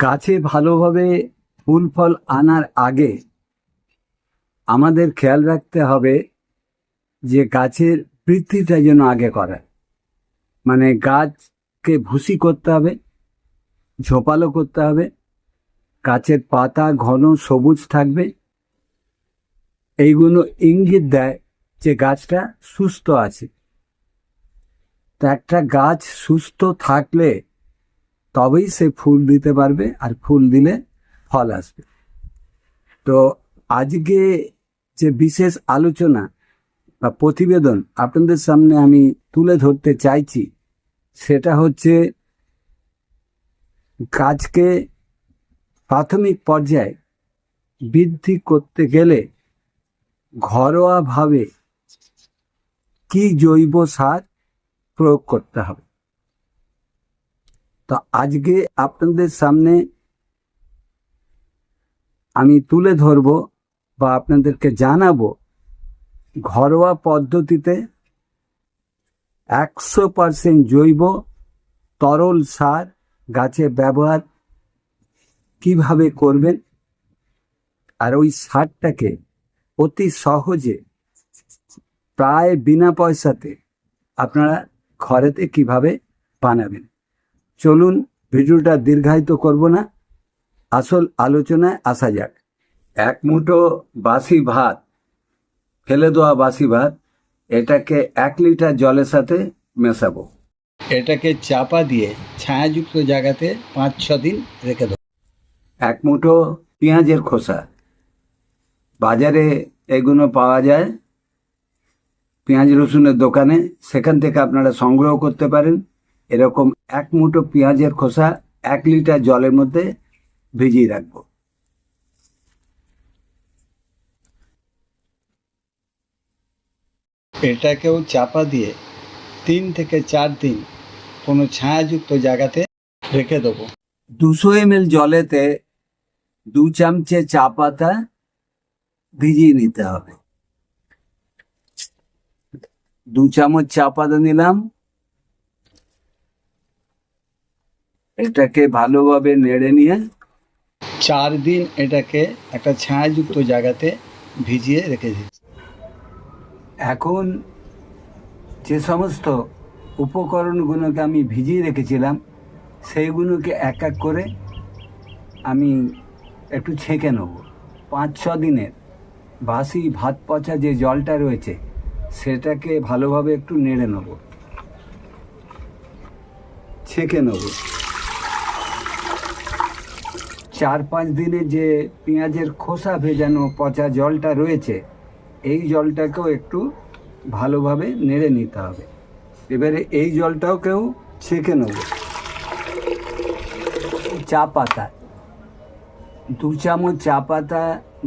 গাছে ভালোভাবে ফুল ফল আনার আগে আমাদের খেয়াল রাখতে হবে যে গাছের বৃদ্ধিটা যেন আগে করে। মানে গাছকে ভুসি করতে হবে, ঝোপালো করতে হবে, গাছের পাতা ঘন সবুজ থাকবে। এইগুলো ইঙ্গিত দেয় যে গাছটা সুস্থ আছে। তা একটা গাছ সুস্থ থাকলে তবেই সে ফুল দিতে পারবে আর ফুল দিলে ফল আসবে। তো আজকে যে বিশেষ আলোচনা বা প্রতিবেদন আপনাদের সামনে আমি তুলে ধরতে চাইছি, সেটা হচ্ছে গাছকে প্রাথমিক পর্যায়ে বৃদ্ধি করতে গেলে ঘরোয়াভাবে কি জৈব সার প্রয়োগ করতে হবে? তো আজকে আপনাদের সামনে আমি তুলে ধরব বা আপনাদেরকে জানাব ঘরোয়া পদ্ধতিতে একশো পার্সেন্ট জৈব তরল সার গাছে ব্যবহার কীভাবে করবেন আর ওই সারটাকে অতি সহজে প্রায় বিনা পয়সাতে আপনারা ঘরেতে কীভাবে বানাবেন। চলুন ভিডিওটা দীর্ঘায়িত করব না। আসল আলোচনায় আসা যাক। এক মুঠো বাসি ভাত, ফেলে দেওয়া বাসি ভাত, এটাকে এক লিটার জলের সাথে মেশাবো। এটাকে চাপা দিয়ে ছায়াযুক্ত জায়গাতে পাঁচ ছ দিন রেখে দেবো। এক মুঠো পেঁয়াজের খোসা, বাজারে এগুলো পাওয়া যায়। পেঁয়াজ রসুনের দোকানে, সেখান থেকে আপনারা সংগ্রহ করতে পারেন। এরকম এক মুঠো পেঁয়াজের খোসা এক লিটার জলের মধ্যে ভিজিয়ে রাখব। এটাকেও চাপা দিয়ে তিন থেকে চার দিন কোনো ছায়াযুক্ত জায়গাতে রেখে দেবো। দুশো এম জলেতে দু চামচে চা পাতা ভিজিয়ে নিতে হবে। দু চামচ চা পাতা নিলাম। এটাকে ভালোভাবে নেড়ে নিয়ে চার দিন এটাকে একটা ছায়াযুক্ত জায়গাতে ভিজিয়ে রেখে এখন যে সমস্ত উপকরণগুলোকে আমি ভিজিয়ে রেখেছিলাম সেইগুলোকে এক এক করে আমি একটু ছেঁকে নেব। পাঁচ ছ দিনের বাসি ভাত পচা যে জলটা রয়েছে সেটাকে ভালোভাবে একটু নেড়ে নেব। ছেঁকে নেব। চার পাঁচ দিনে যে পেঁয়াজের খোসা ভেজানো পচা জলটা রয়েছে, এই জলটাকেও একটু ভালোভাবে নেড়ে নিতে হবে। এবারে এই জলটাও কেউ ছেঁকে নেব। চা পাতা। দু চামচ চা পাতা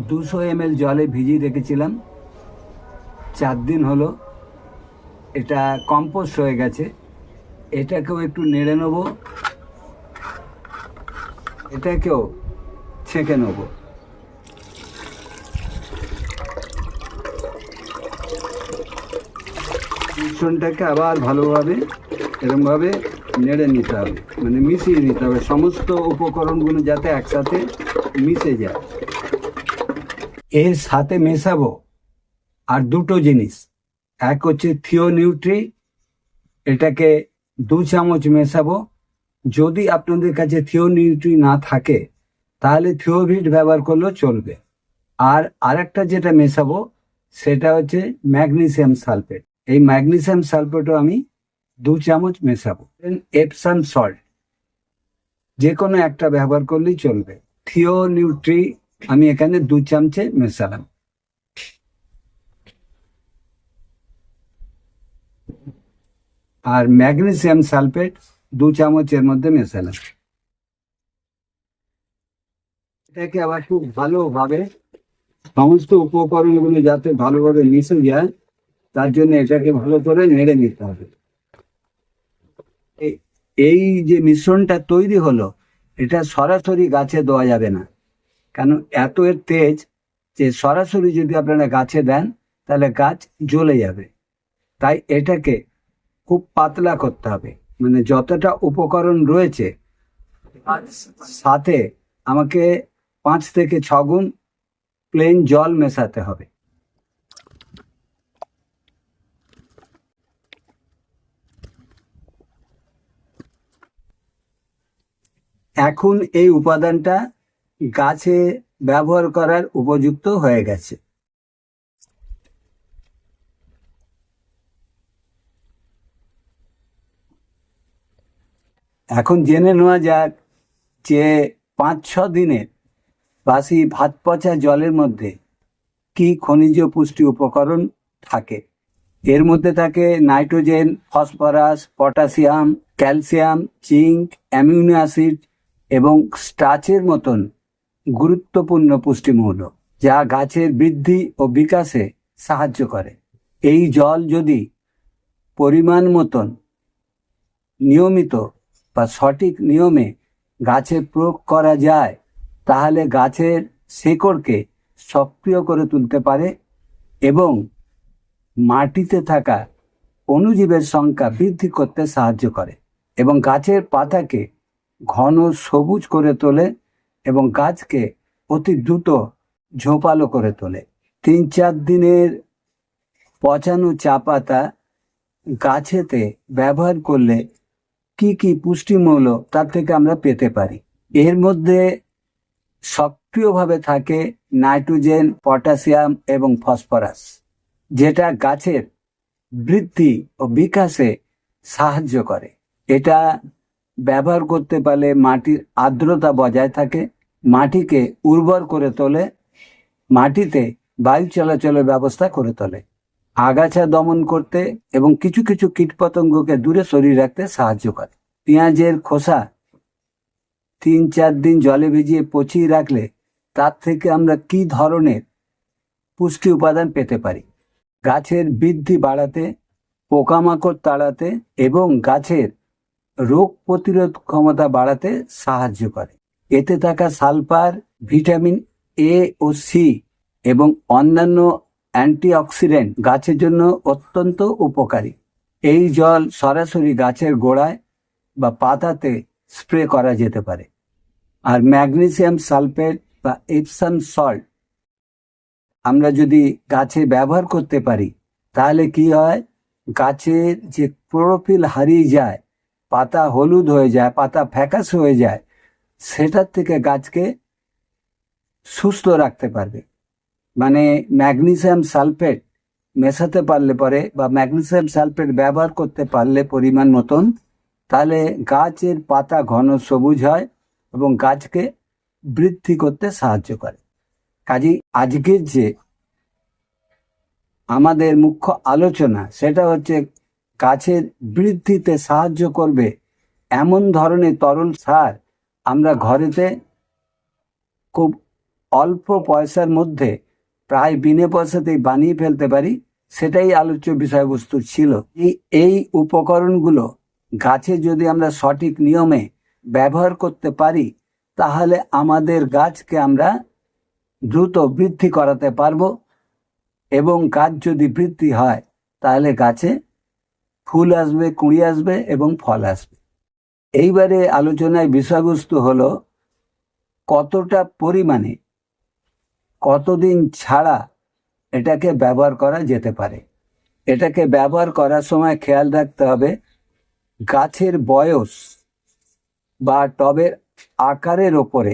দুশো এম জলে ভিজিয়ে রেখেছিলাম। চার দিন হলো, এটা কম্পোস্ট হয়ে গেছে। এটাকেও একটু নেড়ে নেব। এটাকেও ছেঁকে নেব। মিশ্রণটাকে আবার ভালোভাবে এরকমভাবে নেড়ে নিতে হবে মানে মিশিয়ে নিতে হবে, সমস্ত উপকরণগুলো যাতে একসাথে মিশে যায়। এর সাথে মেশাবো আর দুটো জিনিস। এক হচ্ছে থিওনিউট্রি, এটাকে দু চামচ মেশাবো যদি আপনাদের কাছে থিওনিউট্রি না থাকে, তাহলে থিওভিট ব্যবহার করলেও চলবে। আর আরেকটা যেটা মেশাবো, সেটা হচ্ছে ম্যাগনেসিয়াম সালফেট। এই ম্যাগনেসিয়াম সালফেটও আমি দু চামচ মেশাবো। এপসাম সল্ট যে কোনো একটা ব্যবহার করলেই চলবে। থিও নিউট্রি আমি এখানে দু চামচে মেশালাম। আর ম্যাগনেসিয়াম সালফেট দু চামচের মধ্যে মেশালাম। এটাকে আবার খুব ভালোভাবে সমস্ত উপকরণগুলো যাতে ভালোভাবে মিশে যায়, তার জন্য এটাকে ভালো করে নেড়ে নিতে হবে। এই- যে মিশ্রণটা তৈরি হলো, এটা সরাসরি গাছে দেওয়া যাবে না। কারণ এত এর তেজ যে সরাসরি যদি আপনারা গাছে দেন, তাহলে গাছ জ্বলে যাবে। তাই এটাকে খুব পাতলা করতে হবে। মানে যতটা উপকরণ রয়েছে, সাথে আমাকে পাঁচ থেকে ছ গুণ প্লেন জল মেশাতে হবে। এখন এই উপাদানটা গাছে ব্যবহার করার উপযুক্ত হয়ে গেছে। এখন জেনে নেওয়া যাক যে পাঁচ, ছ দিনের বাসি ভাত পচা জলের মধ্যে কি খনিজ পুষ্টি উপকরণ থাকে? এর মধ্যে থাকে nitrogen, phosphorus, potassium, calcium, zinc, amino acid এবং স্টাচের মতন গুরুত্বপূর্ণ পুষ্টিমূল্য যা গাছের বৃদ্ধি ও বিকাশে সাহায্য করে। এই জল যদি পরিমাণ মতন নিয়মিত বা সঠিক নিয়মে গাছে প্রয়োগ করা যায়, তাহলে গাছের শেকড়কে সক্রিয় করে তুলতে পারে এবং মাটিতে থাকা অণুজীবের সংখ্যা বৃদ্ধি করতে সাহায্য করে এবং গাছের পাতাকে ঘন সবুজ করে তোলে এবং গাছকে অতি দ্রুত ঝোপালো করে তোলে। তিন চার দিনের পচানো চা পাতা গাছেতে ব্যবহার করলে কি কি পুষ্টিমূল্য তার থেকে আমরা পেতে পারি? এর মধ্যে সক্রিয়ভাবে থাকে নাইট্রোজেন, পটাশিয়াম এবং ফসফরাস, যেটা গাছের বৃদ্ধি ও বিকাশে সাহায্য করে। এটা ব্যবহার করতে পারলে মাটির আর্দ্রতা বজায় থাকে, মাটিকে উর্বর করে তোলে, মাটিতে বায়ু চলাচলের ব্যবস্থা করে তোলে। আগাছা দমন করতে এবং কিছু কিছু কীটপতঙ্গকে দূরে সরিয়ে রাখতে সাহায্য করে। পেঁয়াজের খোসা তিন চার দিন জলে ভিজিয়ে পচিয়ে রাখলে তার থেকে আমরা কি ধরনের পুষ্টি উপাদান পেতে পারি? গাছের বৃদ্ধি বাড়াতে, পোকামাকড় তাড়াতে এবং গাছের রোগ প্রতিরোধ ক্ষমতা বাড়াতে সাহায্য করে। এতে থাকা সালফার, ভিটামিন এ ও সি এবং অন্যান্য অ্যান্টিঅক্সিডেন্ট গাছের জন্য অত্যন্ত উপকারী। এই জল সরাসরি গাছের গোড়ায় বা পাতাতে স্প্রে করা যেতে পারে। আর ম্যাগনেসিয়াম সালফেট বা এপসাম সল্ট আমরা যদি গাছে ব্যবহার করতে পারি, তাহলে কি হয়? গাছের যে ক্লোরোফিল হারিয়ে যায়, পাতা হলুদ হয়ে যায়, পাতা ফ্যাকাস হয়ে যায়, সেটার থেকে গাছকে সুস্থ রাখতে পারবে। মানে ম্যাগনেসিয়াম সালফেট মেশাতে পারলে পরে বা ম্যাগনেসিয়াম সালফেট ব্যবহার করতে পারলে পরিমাণ মতন, তাহলে গাছের পাতা ঘন সবুজ হয় এবং গাছকে বৃদ্ধি করতে সাহায্য করে। কাজেই আজকের যে আমাদের মুখ্য আলোচনা, সেটা হচ্ছে গাছের বৃদ্ধিতে সাহায্য করবে এমন ধরনের তরল সার আমরা ঘরেতে খুব অল্প পয়সার মধ্যে প্রায় বিনে পয়সাতেই বানিয়ে ফেলতে পারি, সেটাই আলোচ্য বিষয়বস্তু ছিল। এই এই উপকরণগুলো গাছে যদি আমরা সঠিক নিয়মে ব্যবহার করতে পারি, তাহলে আমাদের গাছকে আমরা দ্রুত বৃদ্ধি করাতে পারব এবং গাছ যদি বৃদ্ধি হয়, তাহলে গাছে ফুল আসবে, কুঁড়ি আসবে এবং ফল আসবে। এইবারে আলোচনায় বিষয়বস্তু হলো কতটা পরিমাণে কতদিন ছাড়া এটাকে ব্যবহার করা যেতে পারে? এটাকে ব্যবহার করার সময় খেয়াল রাখতে হবে, গাছের বয়স বা টবের আকারের ওপরে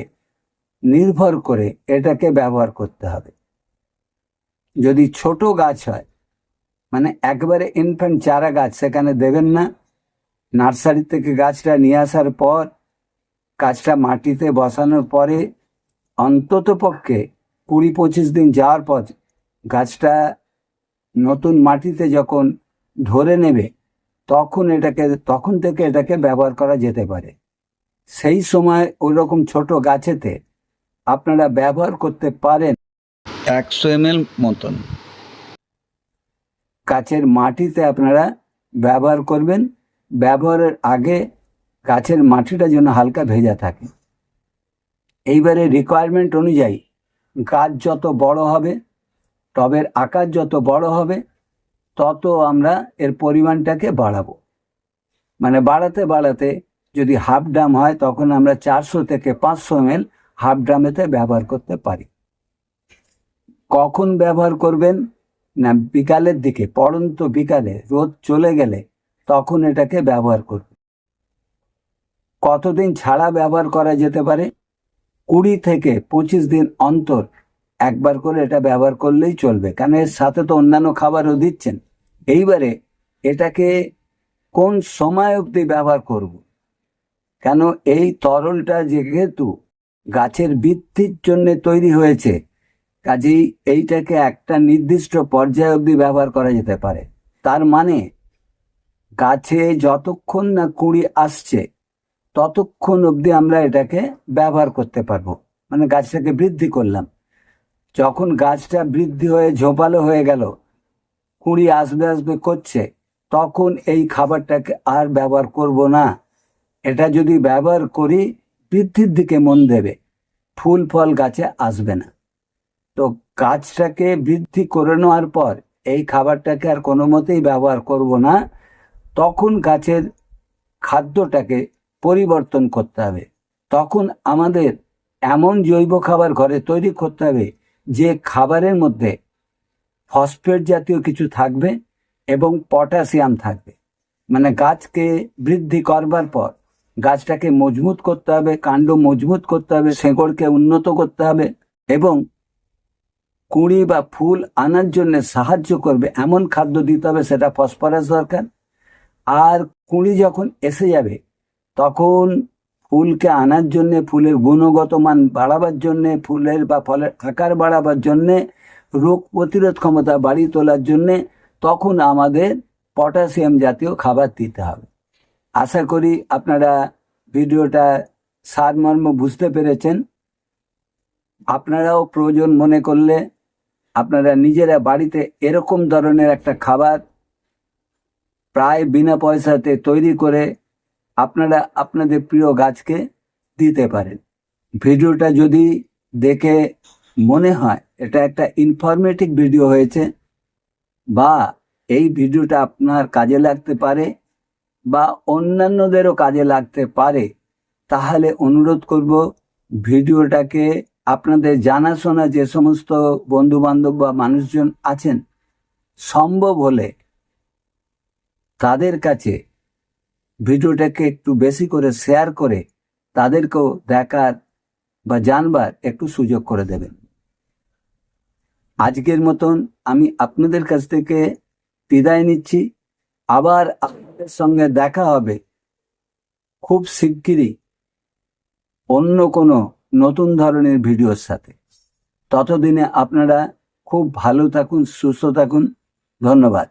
নির্ভর করে এটাকে ব্যবহার করতে হবে। যদি ছোট গাছ হয় মানে একবারে ইনফ্যান্ট চারা গাছ, সেখানে দেবেন না। নার্সারি থেকে গাছটা নিয়ে আসার পর, গাছটা মাটিতে বসানোর পরে অন্তত পক্ষে কুড়ি পঁচিশ দিন যাওয়ার পর গাছটা নতুন মাটিতে যখন ধরে নেবে, তখন এটাকে, তখন থেকে এটাকে ব্যবহার করা যেতে পারে। সেই সময় ওই রকম ছোট গাছেতে আপনারা ব্যবহার করতে পারেন একশো এম এল মতন। গাছের মাটিতে আপনারা ব্যবহার করবেন। ব্যবহারের আগে গাছের মাটিটা যেন হালকা ভেজা থাকে। এইবারে রিকোয়ারমেন্ট অনুযায়ী গাছ যত বড় হবে, টবের আকার যত বড় হবে, তত আমরা এর পরিমাণটাকে বাড়াবো। মানে বাড়াতে বাড়াতে যদি হাফ ড্রাম হয়, তখন আমরা চারশো থেকে পাঁচশো এম হাফ ড্রামেতে ব্যবহার করতে পারি। কখন ব্যবহার করবেন? না, বিকালের দিকে, পড়ন্ত বিকালে, রোদ চলে গেলে তখন এটাকে ব্যবহার করবেন কতদিন ছাড়া ব্যবহার করা যেতে পারে? কুড়ি থেকে পঁচিশ দিন অন্তর একবার করে এটা ব্যবহার করলেই চলবে। কারণ এর সাথে তো অন্যান্য খাবারও দিচ্ছেন। এইবারে এটাকে কোন সময় অবধি ব্যবহার করব? কেন এই তরলটা যেহেতু গাছের বৃদ্ধির জন্য তৈরি হয়েছে, কাজেই এইটাকে একটা নির্দিষ্ট পর্যায় অবধি ব্যবহার করা যেতে পারে। তার মানে গাছে যতক্ষণ না কুড়ি আসছে ততক্ষণ অবধি আমরা এটাকে ব্যবহার করতে পারব। মানে গাছটাকে বৃদ্ধি করলাম। যখন গাছটা বৃদ্ধি হয়ে ঝোপালো হয়ে গেল, কুড়ি আসবে আসবে করছে, তখন এই খাবারটাকে আর ব্যবহার করব না। এটা যদি ব্যবহার করি, বৃদ্ধির দিকে মন দেবে। ফুল ফল গাছে আসবে না। তো গাছটাকে বৃদ্ধি করে নেওয়ার পর, এই খাবারটাকে আর কোনো মতেই ব্যবহার করব না। তখন গাছের খাদ্যটাকে পরিবর্তন করতে হবে। তখন আমাদের এমন জৈব খাবার ঘরে তৈরি করতে হবে যে খাবারের মধ্যে ফসফেট জাতীয় কিছু থাকবে এবং পটাশিয়াম থাকবে। মানে গাছকে বৃদ্ধি করবার পর গাছটাকে মজবুত করতে হবে, কাণ্ড মজবুত করতে হবে, শেকড়কে উন্নত করতে হবে এবং কুঁড়ি বা ফুল আনার জন্য সাহায্য করবে। এমন খাদ্য দিতে হবে সেটা ফসফরাস দরকার। আর কুঁড়ি যখন এসে যাবে তখন ফুলকে আনার জন্যে, ফুলের গুণগত মান বাড়াবার জন্যে, ফুলের বা ফলের আকার বাড়াবার জন্যে, রোগ প্রতিরোধ ক্ষমতা বাড়িয়ে তোলার জন্যে তখন আমাদের পটাশিয়াম জাতীয় খাবার দিতে হবে। আশা করি আপনারা ভিডিওটা সারমর্ম বুঝতে পেরেছেন। আপনারাও প্রয়োজন মনে করলে আপনারা নিজেরা বাড়িতে এরকম ধরনের একটা খাবার প্রায় বিনা পয়সাতে তৈরি করে আপনারা আপনাদের প্রিয় গাছকে দিতে পারেন। ভিডিওটা যদি দেখে মনে হয় এটা একটা ইনফরমেটিভ ভিডিও হয়েছে বা এই ভিডিওটা আপনার কাজে লাগতে পারে বা অন্যান্যদেরও কাজে লাগতে পারে, তাহলে অনুরোধ করব ভিডিওটাকে আপনাদের জানাশোনা যে সমস্ত বন্ধু বান্ধব বা মানুষজন আছেন, সম্ভব হলে তাদের কাছে ভিডিওটাকে একটু বেশি করে শেয়ার করে তাদেরকেও দেখার বা জানবার একটু সুযোগ করে দেবেন। আজকের মতন আমি আপনাদের কাছ থেকে বিদায় নিচ্ছি। আবার আপনাদের সঙ্গে দেখা হবে খুব শিগগিরই অন্য কোনো নতুন ধরনের ভিডিওর সাথে। ততদিনে আপনারা খুব ভালো থাকুন, সুস্থ থাকুন। ধন্যবাদ।